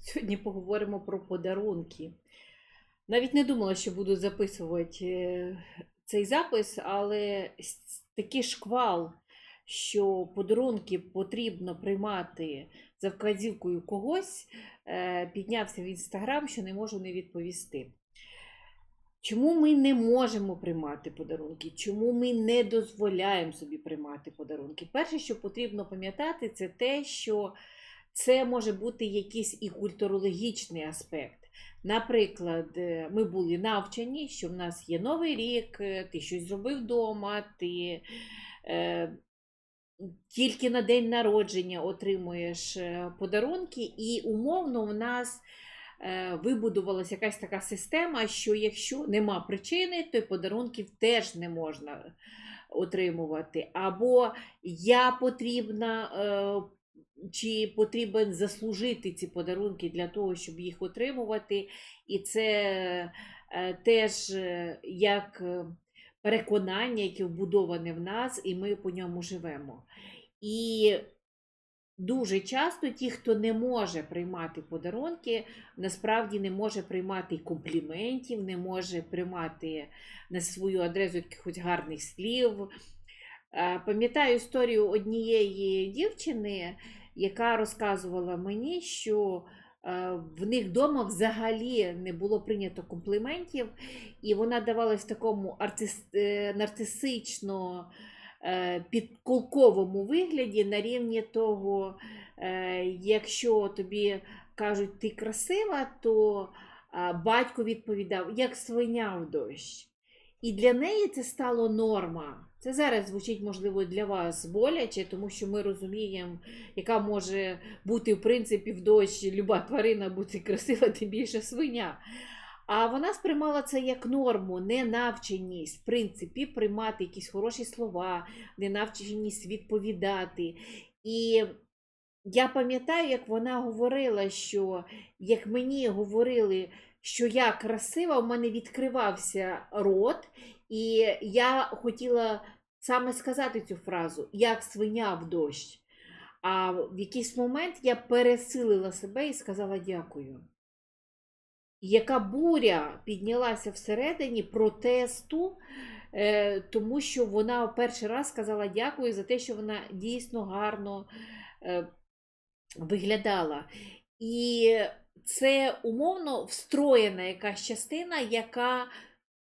Сьогодні поговоримо про подарунки. Навіть не думала, що буду записувати е, цей запис, але такий шквал, що подарунки потрібно приймати за вказівкою когось, е, піднявся в інстаграм, що не можу не відповісти. Чому ми не можемо приймати подарунки? Чому ми не дозволяємо собі приймати подарунки? Перше, що потрібно пам'ятати, це те, що це може бути якийсь і культурологічний аспект. Наприклад, е, ми були навчені, що в нас є новий рік, е, ти щось зробив вдома, ти е, тільки на день народження отримуєш е, подарунки, і умовно в нас е, вибудувалася якась така система, що якщо нема причини, то й подарунків теж не можна отримувати. Або я потрібна. Е, чи потрібен заслужити ці подарунки для того, щоб їх отримувати. І це е, теж е, як е, переконання, яке вбудоване в нас, і ми по ньому живемо. І дуже часто ті, хто не може приймати подарунки, насправді не може приймати компліментів, не може приймати на свою адресу якихось гарних слів. Е, Пам'ятаю історію однієї дівчини, яка розказувала мені, що е, в них вдома взагалі не було прийнято компліментів, і вона давалась в такому артис... е, нарцисично підколковому вигляді на рівні того, якщо тобі кажуть, ти красива, то батько відповідав, як свиня в дощ. І для неї це стало норма. Це зараз звучить, можливо, для вас боляче, тому що ми розуміємо, яка може бути, в принципі, в дощ люба тварина бути красива, тим більше свиня. А вона сприймала це як норму, ненавченість, в принципі, приймати якісь хороші слова, ненавченість відповідати. І я пам'ятаю, як вона говорила, що як мені говорили, що я красива, у мене відкривався рот, і я хотіла саме сказати цю фразу як свиня в дощ. А в якийсь момент я пересилила себе і сказала дякую. Яка буря піднялася всередині протесту, е, тому що вона перший раз сказала дякую за те, що вона дійсно гарно е, виглядала. І це умовно встроєна якась частина, яка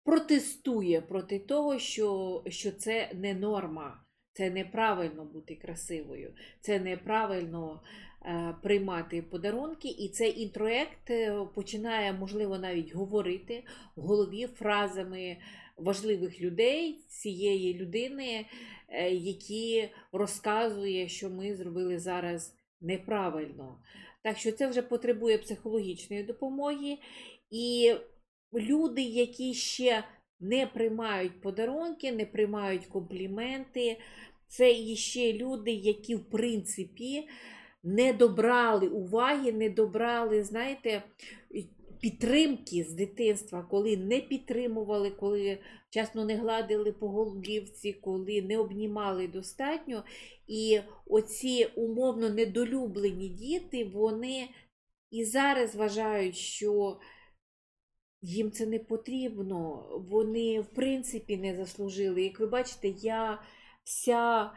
протестує проти того, що, що це не норма, це неправильно бути красивою, це неправильно е, приймати подарунки. І цей інтроект е, починає, можливо, навіть говорити в голові фразами важливих людей, цієї людини, е, які розказує, що ми зробили зараз неправильно. Так що це вже потребує психологічної допомоги. І люди, які ще не приймають подарунки, не приймають компліменти, це іще люди, які, в принципі, не добрали уваги, не добрали, знаєте, підтримки з дитинства, коли не підтримували, коли вчасно не гладили по голубівці, коли не обнімали достатньо. І оці умовно недолюблені діти, вони і зараз вважають, що їм це не потрібно. Вони, в принципі, не заслужили. Як ви бачите, я вся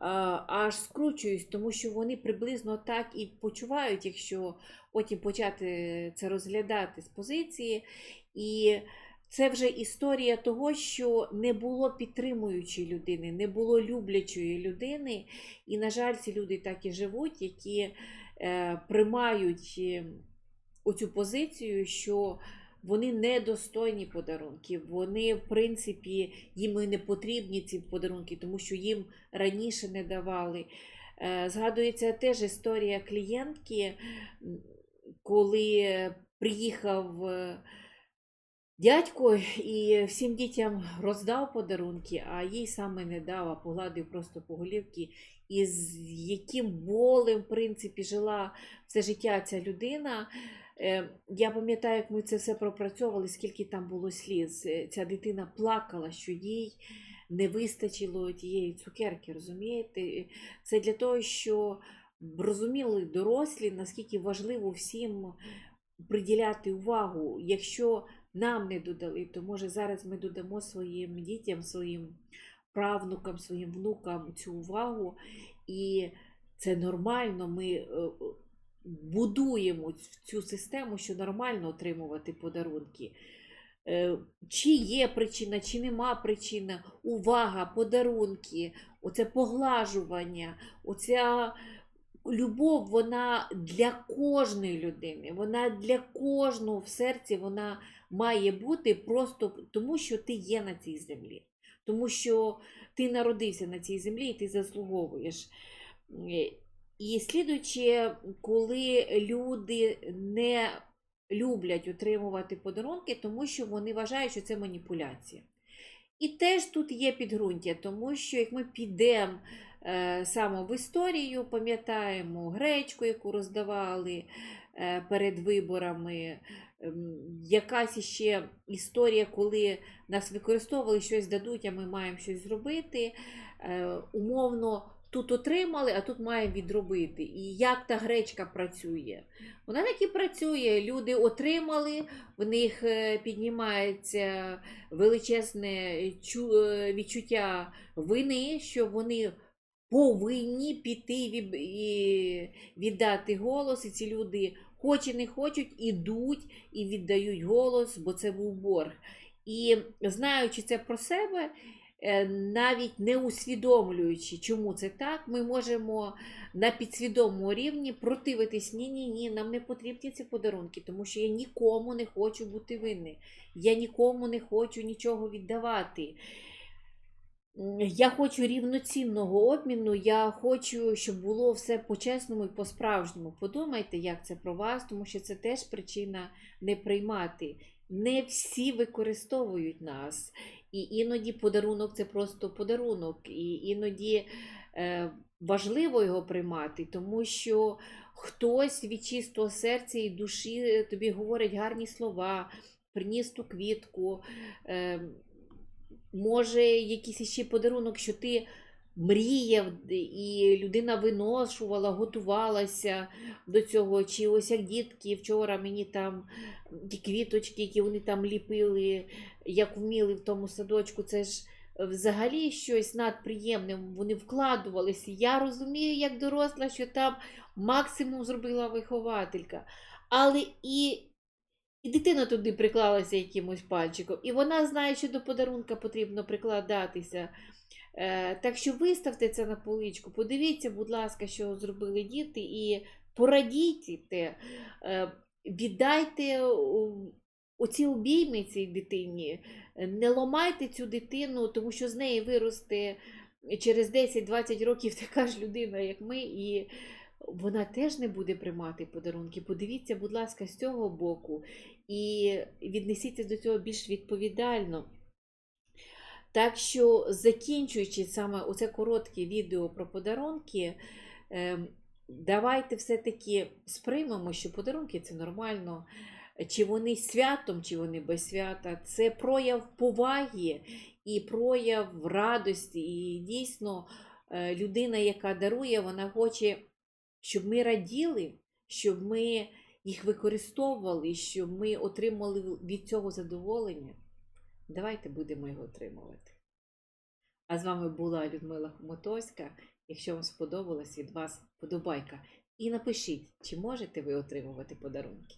аж скручуюсь, тому що вони приблизно так і почувають, якщо потім почати це розглядати з позиції. І це вже історія того, що не було підтримуючої людини, не було люблячої людини. І, на жаль, ці люди так і живуть, які е, приймають е, оцю позицію, що вони недостойні подарунків. Вони, в принципі, їм і не потрібні ці подарунки, тому що їм раніше не давали. Е, Згадується теж історія клієнтки, коли приїхав е, дядько і всім дітям роздав подарунки, а їй саме не дав, а погладив просто по голівці. І з яким болем, в принципі, жила все життя ця людина. Е, Я пам'ятаю, як ми це все пропрацьовували, скільки там було сліз. Е, Ця дитина плакала, що їй не вистачило тієї цукерки, розумієте? Це для того, що розуміли дорослі, наскільки важливо всім приділяти увагу. Якщо нам не додали, то може зараз ми додамо своїм дітям, своїм правнукам, своїм внукам цю увагу. І це нормально. Ми е, е, будуємо цю систему, що нормально отримувати подарунки. Е, Чи є причина, чи нема причини, увага, подарунки, оце поглажування, оця любов, вона для кожної людини, вона для кожного в серці вона має бути просто тому, що ти є на цій землі, тому що ти народився на цій землі і ти заслуговуєш. Е, І слідуючи, коли люди не люблять отримувати подарунки, тому що вони вважають, що це маніпуляція. І теж тут є підґрунтя, тому що як ми підемо е, саме в історію, пам'ятаємо гречку, яку роздавали е, перед виборами, ем, якась ще історія, коли нас використовували, щось дадуть, а ми маємо щось зробити. Е, умовно, тут отримали, а тут маємо відробити. І як та гречка працює? Вона так і працює. Люди отримали, в них е, піднімається величезне е, відчуття вини, що вони повинні піти і віддати голос, і ці люди, хоч і не хочуть, ідуть і віддають голос, бо це був борг. І знаючи це про себе, е, навіть не усвідомлюючи, чому це так, ми можемо на підсвідомому рівні противитись ні, ні, ні, нам не потрібні ці подарунки, тому що я нікому не хочу бути винний. Я нікому не хочу нічого віддавати. Я хочу рівноцінного обміну, я хочу, щоб було все по-чесному і по-справжньому. Подумайте, як це про вас, тому що це теж причина не приймати. Не всі використовують нас. І іноді подарунок це просто подарунок. І іноді е, важливо його приймати, тому що хтось від чистого серця і душі тобі говорить гарні слова, приніс ту квітку. Е, може, якийсь ще подарунок, що ти мріяв, і людина виношувала, готувалася до цього. Чи ось як дітки вчора мені там ті квіточки, які вони там ліпили, як вміли в тому садочку, це ж взагалі щось надприємне. Вони вкладувалися. Я розумію, як доросла, що там максимум зробила вихователька. Але і і дитина туди приклалася якимось пальчиком, і вона знає, що до подарунка потрібно прикладатися. Е, так що виставте це на поличку, подивіться, будь ласка, що зробили діти, і порадійте, е, віддайте оці обійми цій дитині, не ламайте цю дитину, тому що з неї виросте через 10-20 років така ж людина, як ми, і вона теж не буде приймати подарунки. Подивіться, будь ласка, з цього боку і віднесіться до цього більш відповідально. Так що, закінчуючи саме оце коротке відео про подарунки, ем, давайте все-таки сприймемо, що подарунки це нормально. Чи вони святом, чи вони без свята, це прояв поваги і прояв радості. І дійсно е, людина, яка дарує, вона хоче, щоб ми раділи, щоб ми їх використовували, щоб ми отримали від цього задоволення. Давайте будемо його отримувати. А з вами була Людмила Хмотовська. Якщо вам сподобалось від вас, подобайка. І напишіть, чи можете ви отримувати подарунки.